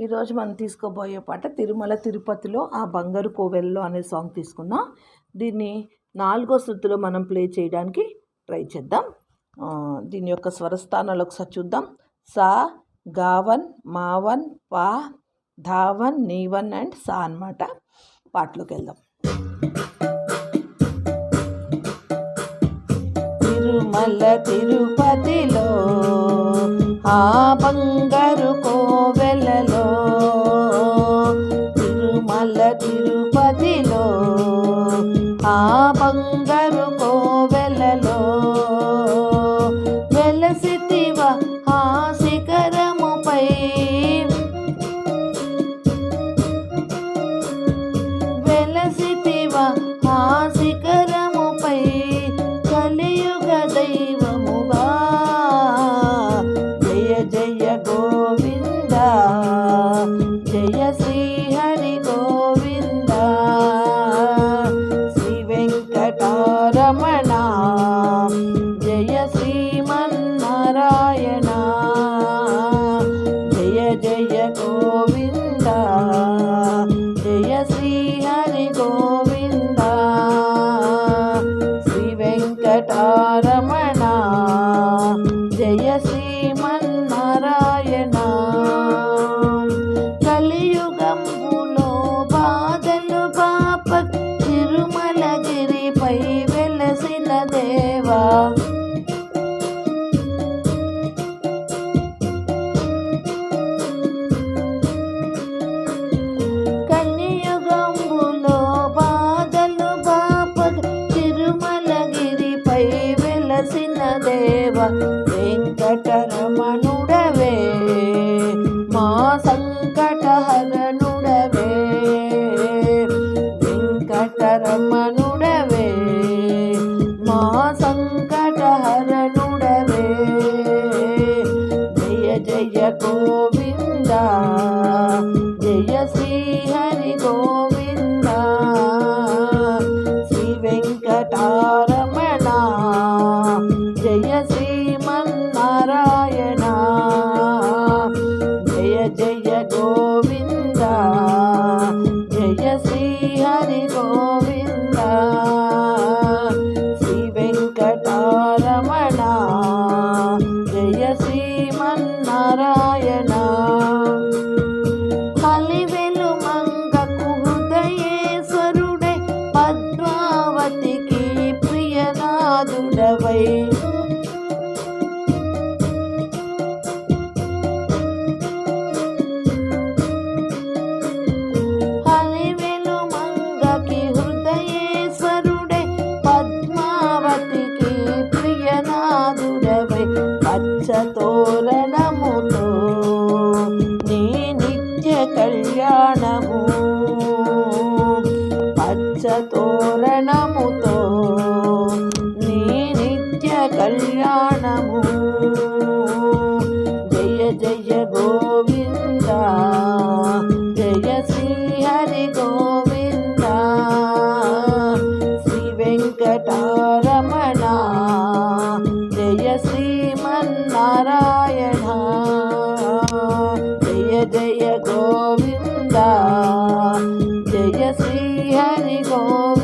ఈరోజు మనం తీసుకోబోయే పాట తిరుమల తిరుపతిలో ఆ బంగారు కోవెల్లో అనే సాంగ్ తీసుకుందాం. దీన్ని నాలుగో శృతిలో మనం ప్లే చేయడానికి ట్రై చేద్దాం. దీని యొక్క స్వరస్థానాలు ఒకసారి చూద్దాం. సా గావన్ మావన్ పా ధావన్ నీవన్ అండ్ సా అనమాట పాటలోకి వెళ్దాం. తిరుమల తిరుపతిలో ఆ బంగారు కోవె தேவா வெங்கடரமணுடவே மாசல் Oh.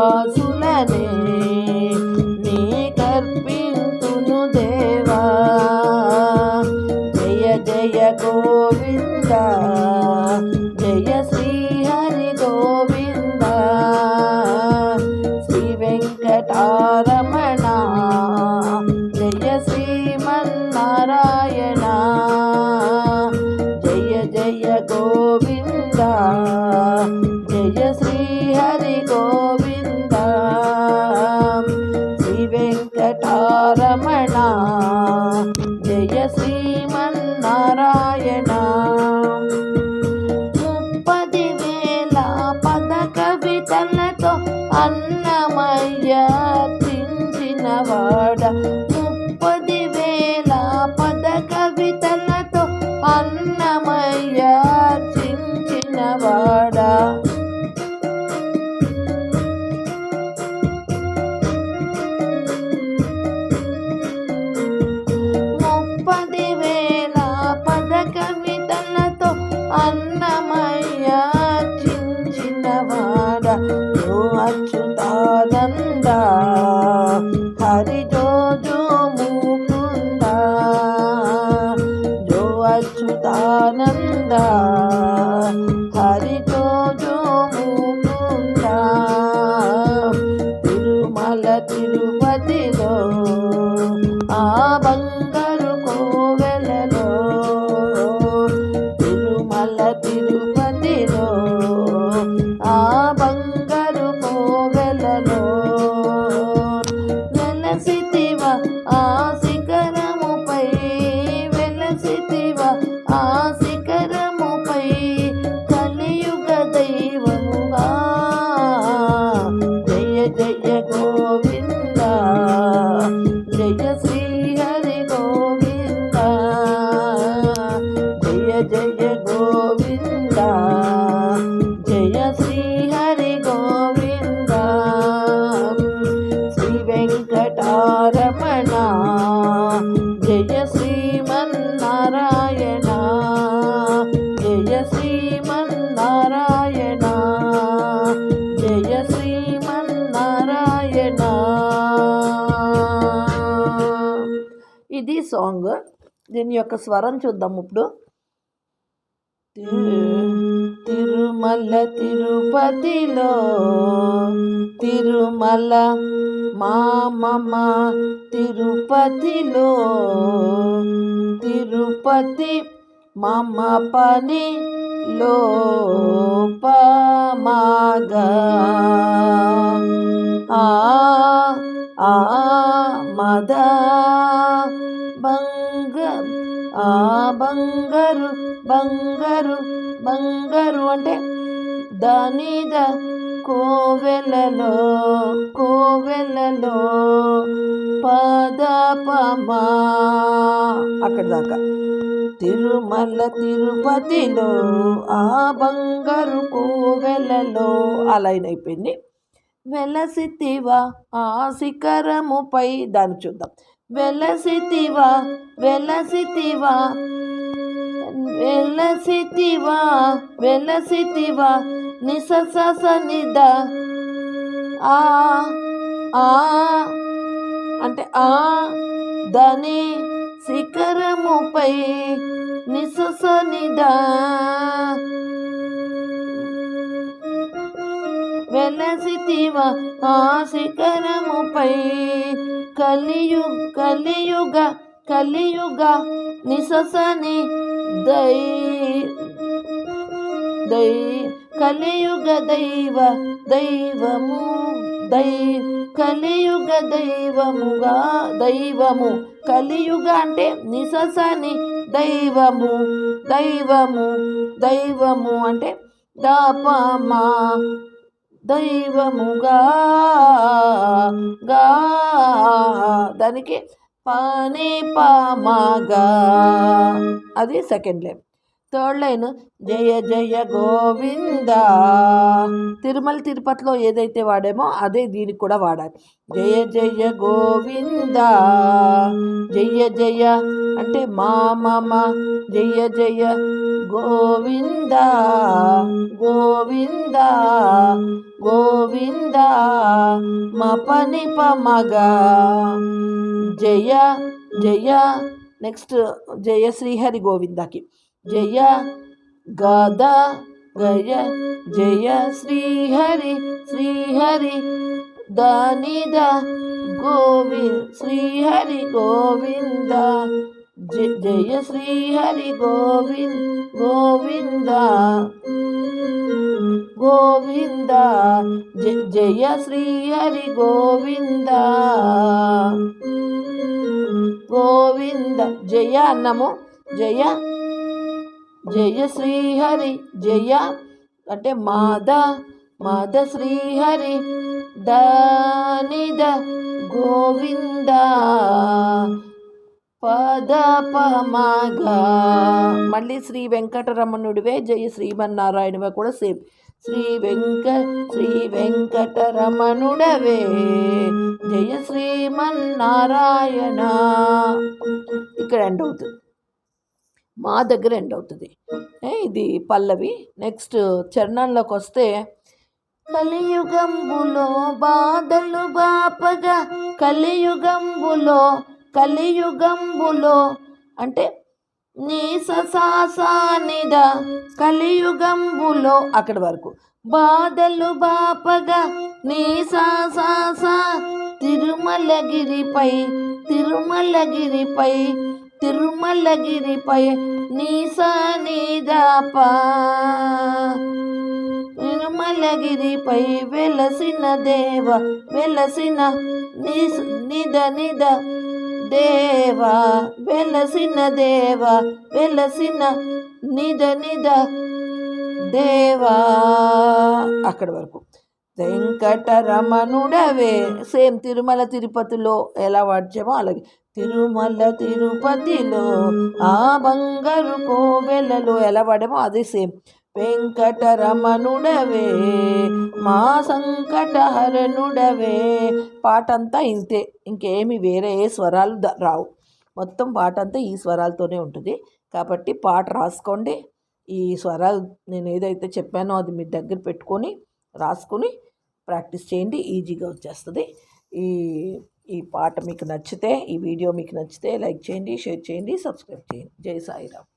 దాసులనే అన్నమయ్య చించిన వాడ తిరుపతిలో ఆ బంగారు వెంకటారమణ జయ శ్రీమన్నారాయణ జయ శ్రీమన్నారాయణ జయ శ్రీమన్నారాయణ. ఇది సాంగ్. దీని యొక్క స్వరం చూద్దాం ఇప్పుడు. తిరు- తిరుమల తిరుపతిలో తిరుమల మామమ తిరుపతిలో తిరుపతి మమ పని లోపమాగా ఆ ఆ మద బంగ ఆ బంగారు బంగారు బంగారు అంటే దానిద కోవెలలో కోవెలలో పదపమా. అక్కడ దాకా తిరుమల తిరుపతిలో ఆ బంగారు కోవెలలో ఆ లైన్ అయిపోయింది. వెలసితివా ఆ శిఖరముపై దాన్ని చూద్దాం. వెలసితివా వెలసితివా వెలసితివా వెలసితివా నిసస నిద ఆ ఆ అంటే ఆ దని శిఖరముపై నిసస నిదా వెలసితివ ఆ శిఖరముపై కలియు కలియుగ కలియుగ నిససని దై దై కలియుగ దైవ దైవము దై కలియుగ దైవముగా దైవము కలియుగ అంటే నిససని దైవము దైవము దైవము అంటే దాపమా దైవముగా గా దానికి పాని పామాగా అది సెకండ్ లైన్ థర్డ్ లైన్ జయ జయ గోవింద. తిరుమల తిరుపతిలో ఏదైతే వాడామో అదే దీనికి కూడా వాడాలి. జయ జయ గోవింద. జయ జయ అంటే మా మమ జయ జయ గోవింద. గోవింద. గోవింద. మా పని పమగ. జయ జయ. నెక్స్ట్ జయ శ్రీహరి గోవిందకి. జయ గద గయ జయ శ్రీహరి శ్రీహరి దానిద గోవింద శ్రీహరి గోవింద జయ జయ శ్రీ హరి గోవింద్ గోవింద గోవింద జయ శ్రీహరి శ్రీ హరి గోవింద గోవింద జయ అన్నము జయ జయ శ్రీహరి జయ. అంటే మాద మాద శ్రీహరి. దానిద గోవింద. పద మళ్ళీ శ్రీ వెంకటరమణుడివే జయ శ్రీమన్నారాయణవే కూడా సేమ్. శ్రీ వెంక శ్రీ వెంకటరమణుడవే. జయ శ్రీమన్నారాయణ. ఇక్కడ ఎండ్ అవుతుంది. మా దగ్గర ఎండ్ అవుతుంది. ఇది పల్లవి. నెక్స్ట్ చరణంలోకి వస్తే కలియుగంబులో బాధలు బాపగా కలియుగంబులో కలియుగంబులో అంటే నీ ససానిద కలియుగంబులో అక్కడి వరకు. బాధలు బాపగా నీ సాసా తిరుమలగిరిపై తిరుమలగిరిపై తిరుమలగిరిపై నీ సానిదాప తిరుమలగిరిపై వెలసిన దేవ వెలసిన నిద నిద దేవా వెలసిన దేవ వెలసిన నిద నిద దేవా. అక్కడి వరకు. వెంకటరమణుడవే. సేమ్ తిరుమల తిరుపతిలో ఎలా వాడ్చామో అలాగే. తిరుమల తిరుపతిలో ఆ బంగారు కోవెలలో ఎలా పడేమో అది సేమ్. వెంకటరమణుడవే మా సంకటహరణుడవే. పాట అంతా ఇంతే ఇంకేమి వేరే ఏ స్వరాలు రావు. మొత్తం పాట అంతా ఈ స్వరాలతోనే ఉంటుంది. కాబట్టి పాట రాసుకోండి. ఈ స్వరాలు నేను ఏదైతే చెప్పానో అది మీ దగ్గర పెట్టుకొని రాసుకొని ప్రాక్టీస్ చేయండి. ఈజీగా వచ్చేస్తుంది. ఈ ఈ పాట మీకు నచ్చితే ఈ వీడియో మీకు నచ్చితే లైక్ చేయండి షేర్ చేయండి సబ్స్క్రైబ్ చేయండి. జై సాయిరామ్.